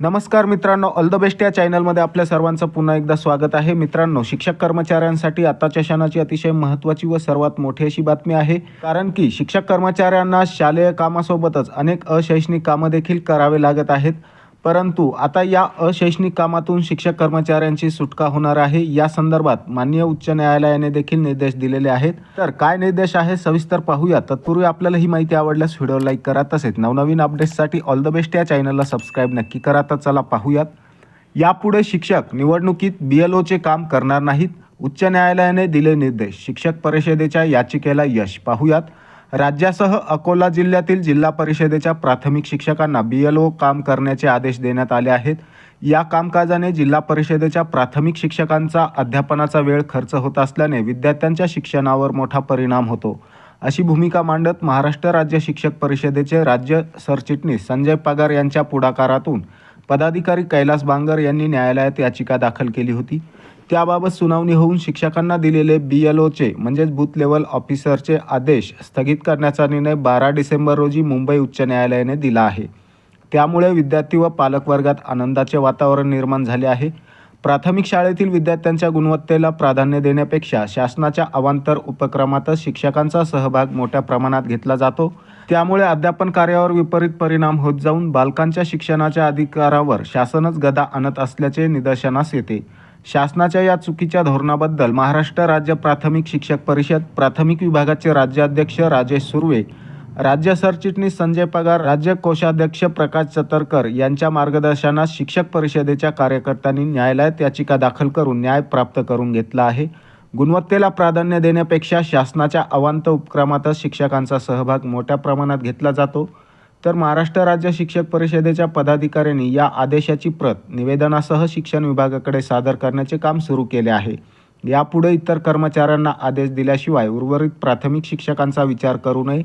नमस्कार मित्रांनो all the best या चॅनलमध्ये आपल्या सर्वांचं पुन्हा एकदा स्वागत आहे. मित्रांनो शिक्षक कर्मचाऱ्यांसाठी आताच्या क्षणाची अतिशय महत्त्वाची व सर्वात मोठी अशी बातमी आहे. कारण की शिक्षक कर्मचाऱ्यांना शालेय कामासोबतच अनेक अशैक्षणिक कामं देखील करावे लागत आहेत. परंतु आता या अशैक्षणिक कामातून शिक्षक कर्मचाऱ्यांची सुटका होणार आहे. या संदर्भात माननीय उच्च न्यायालयाने देखील निर्देश दिलेले आहेत. तर काय निर्देश आहे सविस्तर पाहूया. तत्पूर्वी आपल्याला ही माहिती आवडल्यास व्हिडिओ लाईक करा. तसेच नवनवीन अपडेट्ससाठी ऑल द बेस्ट या चॅनलला सबस्क्राईब नक्की करा. तर चला पाहूयात. यापुढे शिक्षक निवडणुकीत बी एल ओचे काम करणार नाहीत. उच्च न्यायालयाने दिले निर्देश. शिक्षक परिषदेच्या याचिकेला यश. पाहूयात. राज्यासह अकोला जिल्ह्यातील जिल्हा परिषदेच्या प्राथमिक शिक्षकांना बी एल ओ काम करण्याचे आदेश देण्यात आले आहेत. या कामकाजाने जिल्हा परिषदेच्या प्राथमिक शिक्षकांचा अध्यापनाचा वेळ खर्च होत असल्याने विद्यार्थ्यांच्या शिक्षणावर मोठा परिणाम होतो. अशी भूमिका मांडत महाराष्ट्र राज्य शिक्षक परिषदेचे राज्य सरचिटणीस संजय पगार यांच्या पुढाकारातून पदाधिकारी कैलास बांगर यांनी न्यायालयात याचिका दाखल केली होती. त्याबाबत सुनावणी होऊन शिक्षकांना दिलेले बी एल ओचे म्हणजेच बूथ लेवल ऑफिसरचे आदेश स्थगित करण्याचा निर्णय बारा डिसेंबर रोजी मुंबई उच्च न्यायालयाने दिला आहे. त्यामुळे विद्यार्थी व पालकवर्गात आनंदाचे वातावरण निर्माण झाले आहे. प्राथमिक शाळेतील विद्यार्थ्यांच्या गुणवत्तेला प्राधान्य देण्यापेक्षा शासनाच्या अवांतर उपक्रमातच शिक्षकांचा सहभाग मोठ्या प्रमाणात घेतला जातो. त्यामुळे अध्यापन कार्यावर विपरीत परिणाम होत जाऊन बालकांच्या शिक्षणाच्या अधिकारावर शासनच गदा आणत असल्याचे निदर्शनास येते. शासनाच्या या चुकीच्या धोरणाबद्दल महाराष्ट्र राज्य प्राथमिक शिक्षक परिषद प्राथमिक विभागाचे राज्याध्यक्ष राजेश सुर्वे राज्य सरचिटणीस संजय पगार राज्य कोषाध्यक्ष प्रकाश चतरकर यांच्या मार्गदर्शनात शिक्षक परिषदेच्या कार्यकर्त्यांनी न्यायालयात याचिका दाखल करून न्याय प्राप्त करून घेतला आहे. गुणवत्तेला प्राधान्य देण्यापेक्षा शासनाच्या अवांत उपक्रमातच शिक्षकांचा सहभाग मोठ्या प्रमाणात घेतला जातो. तर महाराष्ट्र राज्य शिक्षक परिषदेच्या पदाधिकाऱ्यांनी या आदेशाची प्रत निवेदनासह शिक्षण विभागाकडे सादर करण्याचे काम सुरू केले आहे. यापुढे इतर कर्मचाऱ्यांना आदेश दिल्याशिवाय उर्वरित प्राथमिक शिक्षकांचा विचार करू नये.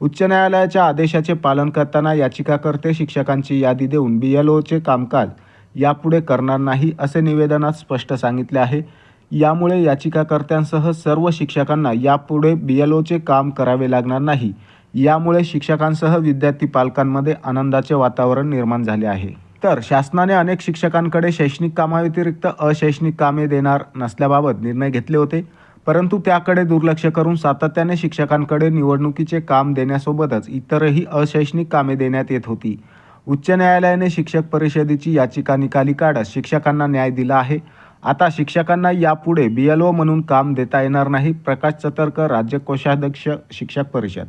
उच्च न्यायालयाच्या आदेशाचे पालन करताना याचिकाकर्ते शिक्षकांची यादी देऊन बी एल ओचे कामकाज यापुढे करणार नाही असे निवेदनात स्पष्ट सांगितले आहे. यामुळे याचिकाकर्त्यांसह सर्व शिक्षकांना यापुढे बी एल ओचे काम करावे लागणार नाही. यामुळे शिक्षकांसह विद्यार्थी पालकांमध्ये आनंदाचे वातावरण निर्माण झाले आहे. तर शासनाने अनेक शिक्षकांकडे शैक्षणिक कामाव्यतिरिक्त अशैक्षणिक कामे देणार नसल्याबाबत निर्णय घेतले होते. परंतु त्याकडे दुर्लक्ष करून सातत्याने शिक्षकांकडे निवडणुकीचे काम देण्यासोबतच इतरही अशैक्षणिक कामे देण्यात येत होती. उच्च न्यायालयाने शिक्षक परिषदेची याचिका निकाली काढत शिक्षकांना न्याय दिला आहे. आता शिक्षकांना यापुढे बी एल ओ म्हणून काम देता येणार नाही प्रकाश चतरकर राज्य कोषाध्यक्ष शिक्षक परिषद.